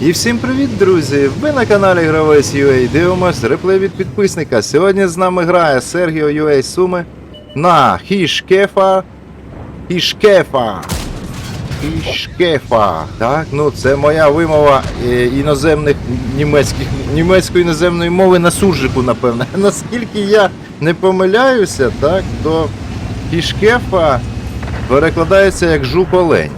І всім привіт, друзі! Ви на каналі Гравець UA дивимось реплей від підписника. Сьогодні з нами грає Сергіо UA Суми на Хішкефа. Хішкефа. Хішкефа. Так, ну це моя вимова е, іноземних німецьких німецької іноземної мови на суржику, напевно. Наскільки я не помиляюся, так, то Хішкефа перекладається як жук-олень?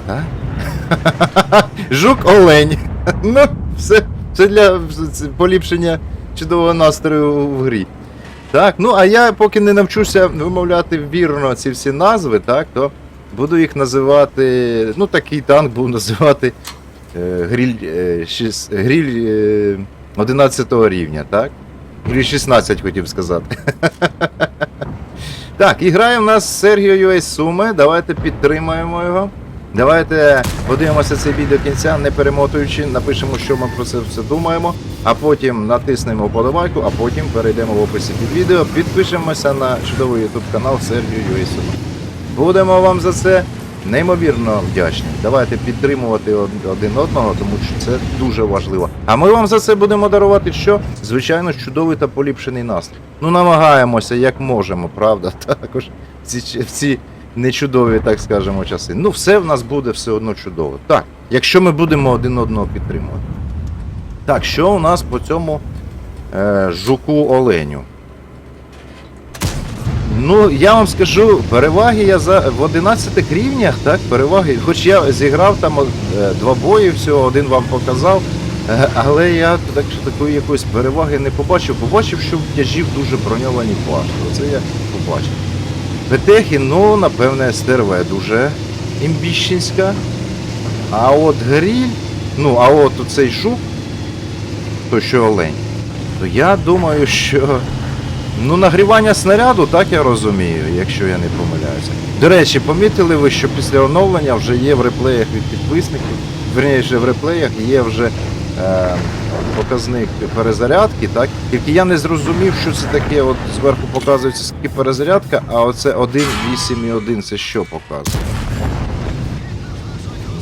Жук-олень. Ну, все, все для поліпшення чудового настрою в грі. Так, ну а я поки не навчуся вимовляти вірно ці всі назви, так, то буду їх називати. Ну, такий танк буду називати е, гріль, е, шіс- гріль е, 11 рівня, так? Гріль 16 хотів сказати. Так, і грає в нас Сергіо UA Суми. Давайте підтримаємо його. Давайте подивимося цей бій до кінця, не перемотуючи, напишемо, що ми про це все думаємо, а потім натиснемо вподобайку, а потім перейдемо в описі під відео, підпишемося на чудовий YouTube канал Сергію Юйсова. Будемо вам за це неймовірно вдячні. Давайте підтримувати один одного, тому що це дуже важливо. А ми вам за це будемо дарувати що? Звичайно, чудовий та поліпшений настрій. Ну, намагаємося як можемо, правда? Також в ці, в ці нечудові, так скажемо, часи. Ну, все в нас буде все одно чудово. Так, якщо ми будемо один одного підтримувати. Так, що у нас по цьому е, жуку Оленю? Ну, я вам скажу, переваги я за в 11 рівнях, так, переваги. Хоч я зіграв там е, два бої, всього, один вам показав. е, Але я так такої якоїсь переваги не побачив. Побачив, що в тяжів дуже броньовані плашки. Оце я побачив. Петехи, ну, напевне, СТРВ дуже імбіщенська. А от гріль, ну, а от оцей жук, то що олень, то я думаю, що. Ну, нагрівання снаряду, так я розумію, якщо я не помиляюся. До речі, помітили ви, що після оновлення вже є в реплеях від підписників, верніше в реплеях є вже е, показник перезарядки, так? Тільки я не зрозумів, що це таке, от зверху показується скільки перезарядка, а оце 1.8 і 1 це що показує?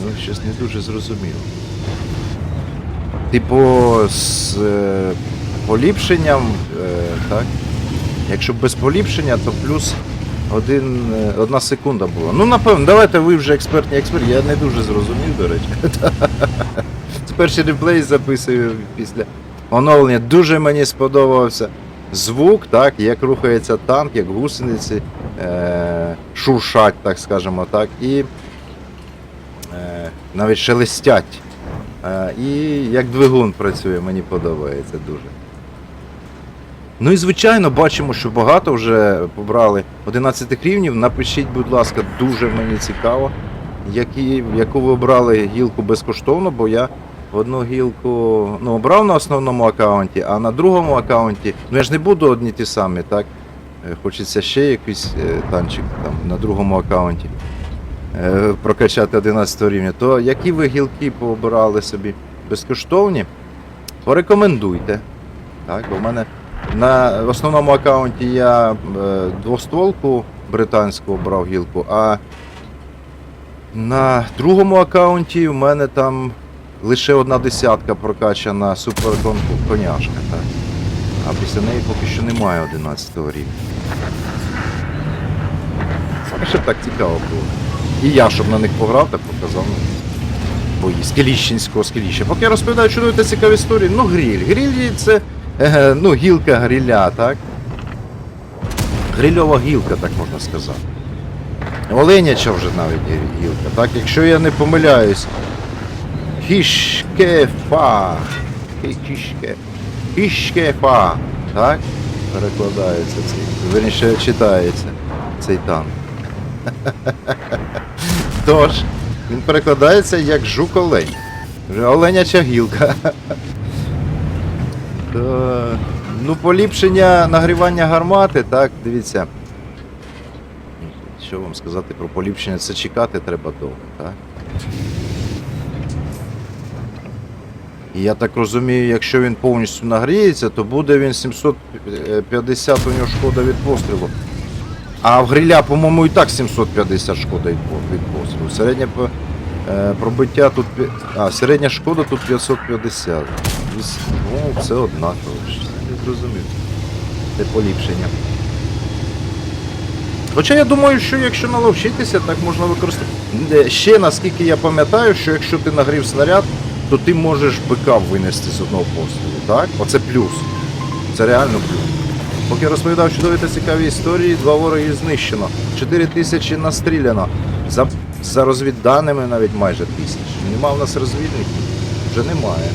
Ну, щось не дуже зрозуміло. Типу, з е, поліпшенням, е, так? Якщо без поліпшення, то плюс один, е, одна секунда була. Ну, напевно, давайте ви вже експертні експерт, я не дуже зрозумів, до речі. Перший реплей записую після оновлення. Дуже мені сподобався звук, так, як рухається танк, як гусениці е- шуршать, так скажемо так, і е- навіть шелестять. Е, і як двигун працює, мені подобається дуже. Ну і звичайно, бачимо, що багато вже побрали 11 рівнів. Напишіть, будь ласка, дуже мені цікаво, які, яку ви обрали гілку безкоштовно, бо я одну гілку ну, обрав на основному аккаунті, а на другому аккаунті, ну я ж не буду одні ті самі, так? Е, Хочеться ще якийсь е, танчик там на другому аккаунті е, прокачати 11 рівня. То які ви гілки пообирали собі безкоштовні, порекомендуйте. Так, бо мене на основному аккаунті я двостволку британську брав гілку, а на другому аккаунті в мене там лише одна десятка прокачана суперконяшка. Так? А після неї поки що немає 11 рівня. Щоб так цікаво було. І я, щоб на них пограв, так показав бої з Келіщинського Скеліща. Поки я розповідаю чудові та цікаві історії, ну гріль. Гріль це е, ну, гілка гриля, так? Грильова гілка, так можна сказати. Оленяча вже навіть гілка, так? Якщо я не помиляюсь. Хішкефа. Хішке. Хішкефа. Так? Перекладається цей. Верніше читається цей танк. Тож, він перекладається як жук-олень. Вже Оленяча гілка. Ну, поліпшення нагрівання гармати, так, дивіться. Що вам сказати про поліпшення? Це чекати треба довго, так? І я так розумію, якщо він повністю нагріється, то буде він 750 у нього шкода від пострілу. А в гриля, по-моєму, і так 750 шкода від пострілу. Середня по- Е, пробиття тут. А, середня шкода тут 550. Віс- Ну, це однаково. Не зрозумів. Це поліпшення. Хоча я думаю, що якщо наловчитися, так можна використовувати. Е, Ще наскільки я пам'ятаю, що якщо ти нагрів снаряд, то ти можеш бика винести з одного пострілу, так? Оце плюс. Це реально плюс. Поки розповідав чудові та цікаві історії, два вороги знищено. 4 тисячі настріляно. За, за розвідданими навіть майже тисяч. Нема в нас розвідників? Вже немає.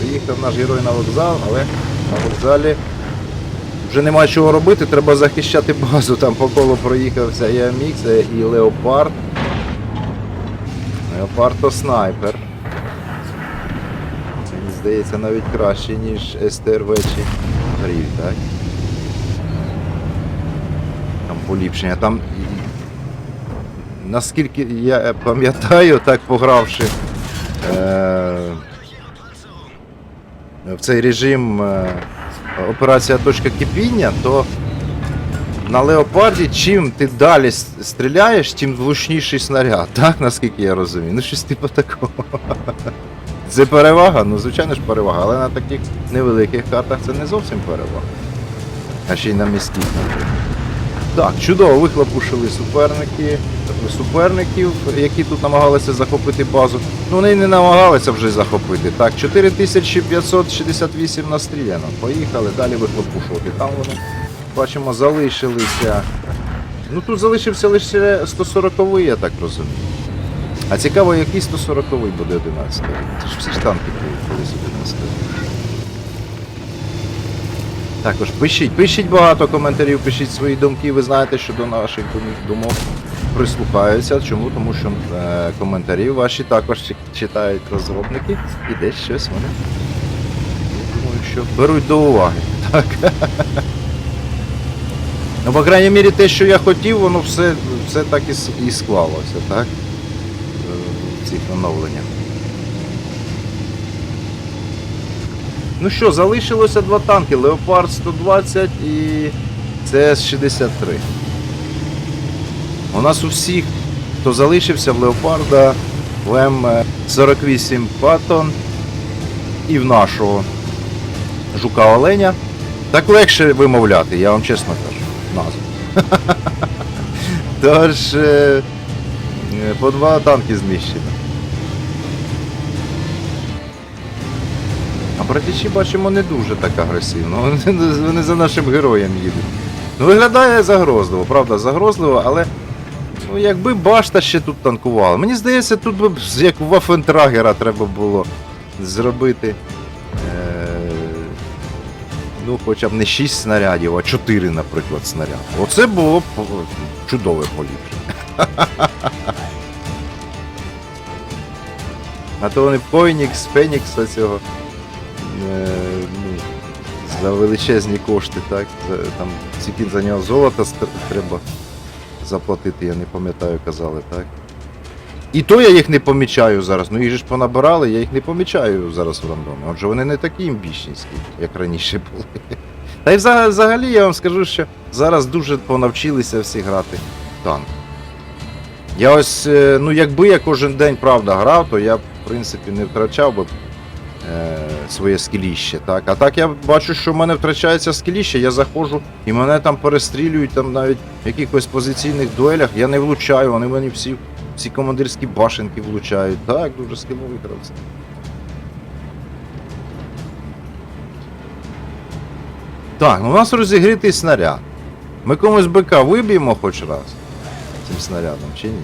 Приїхав наш герой на вокзал, але на вокзалі вже немає чого робити, треба захищати базу. Там по колу проїхався і і Леопард. Леопард то снайпер. Здається, навіть краще, ніж СТРВ чи Гріль, так? Там поліпшення. Там. Наскільки я пам'ятаю, так погравши е- в цей режим е- операція точка кипіння, то на леопарді, чим ти далі стріляєш, тим влучніший снаряд, так? Наскільки я розумію. Ну щось типу такого. Це перевага, ну звичайно ж перевага, але на таких невеликих картах це не зовсім перевага. А ще й на міських. Так, чудово, вихлопушили суперники, суперників, які тут намагалися захопити базу. Ну вони не намагалися вже захопити. Так, 4568 настріляно. Поїхали далі вихлопушувати. Там вони, бачимо, залишилися. Ну тут залишився лише 140-й, я так розумію. А цікаво, який 140-й буде 11 Це ж всі ж танки були колись 11 Також пишіть, пишіть багато коментарів, пишіть свої думки. Ви знаєте, що до наших думок прислухаються. Чому? Тому що е, коментарі ваші також читають розробники і десь щось вони. я Думаю, що беруть до уваги. Так. Ну, по крайній мірі, те, що я хотів, воно все, все так і, і склалося, так? Е, в цих оновленнях. Ну що, залишилося два танки: Леопард 120 і ЦС-63. У нас у всіх, хто залишився в Леопарда, в М48 Паттон і в нашого Жука Оленя. Так легше вимовляти, я вам чесно кажу, назву. Тож е, е, по два танки знищено. А бачимо не дуже так агресивно. Вони, за нашим героєм їдуть. Ну, виглядає загрозливо, правда, загрозливо, але ну, якби башта ще тут танкувала. Мені здається, тут би як Вафентрагера треба було зробити. Е- ну, хоча б не 6 снарядів, а 4, наприклад, снаряди. Оце було б чудове поліпшення. А то вони Фойнікс, Фенікса цього. За величезні кошти, так? За, там скільки за нього золота треба заплатити, я не пам'ятаю, казали, так? І то я їх не помічаю зараз. Ну їх ж понабирали, я їх не помічаю зараз в рандомі. Отже, вони не такі імбічніські, як раніше були. Та й взагалі я вам скажу, що зараз дуже понавчилися всі грати в танк. Я ось, е, ну якби я кожен день правда грав, то я в принципі не втрачав би своє скіліще. Так? А так я бачу, що в мене втрачається скіліще, я заходжу і мене там перестрілюють там навіть в якихось позиційних дуелях, я не влучаю, вони мені всі, всі командирські башенки влучають. Так, дуже скіловий гравці. Так, ну у нас розігрітий снаряд. Ми комусь БК виб'ємо хоч раз цим снарядом, чи ні?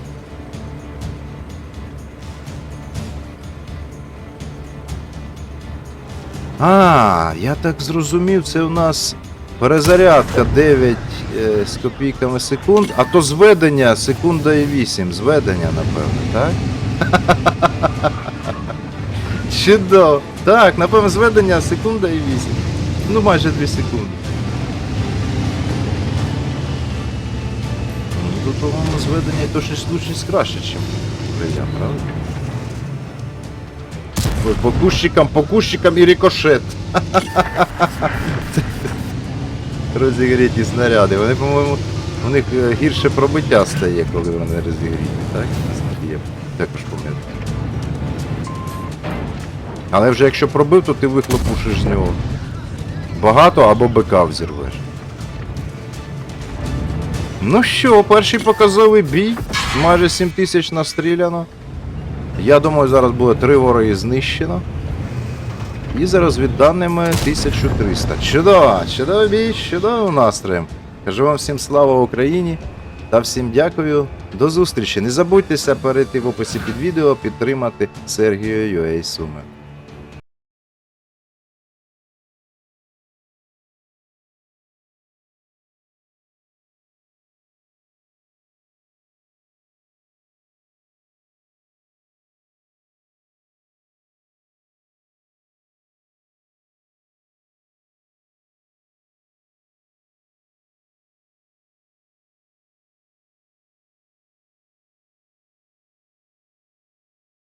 А, я так зрозумів, це у нас перезарядка 9 е, з копійками секунд, а то зведення секунда і 8. Зведення, напевно, так? Чудово. Так, напевно, зведення секунда і 8. Ну, майже 2 секунди. Ну, тут, по-моєму, зведення і точність влучність краще, ніж крия, правда? По кущикам, по кущикам і рикошет. Розігріті снаряди. Вони, по-моєму, у них е, гірше пробиття стає, коли вони розігріті, так? Я Також пам'ятаю. Але вже якщо пробив, то ти вихлопушиш з нього багато або БК взірвеш. Ну що, перший показовий бій. Майже 7 тисяч настріляно. Я думаю, зараз буде три вороги знищено. І за розвідданими 1300. Чудово! Чудовий бій, чудовим настроєм. Кажу вам всім слава Україні та всім дякую. До зустрічі. Не забудьтеся перейти в описі під відео, підтримати Сергія Юей Суми.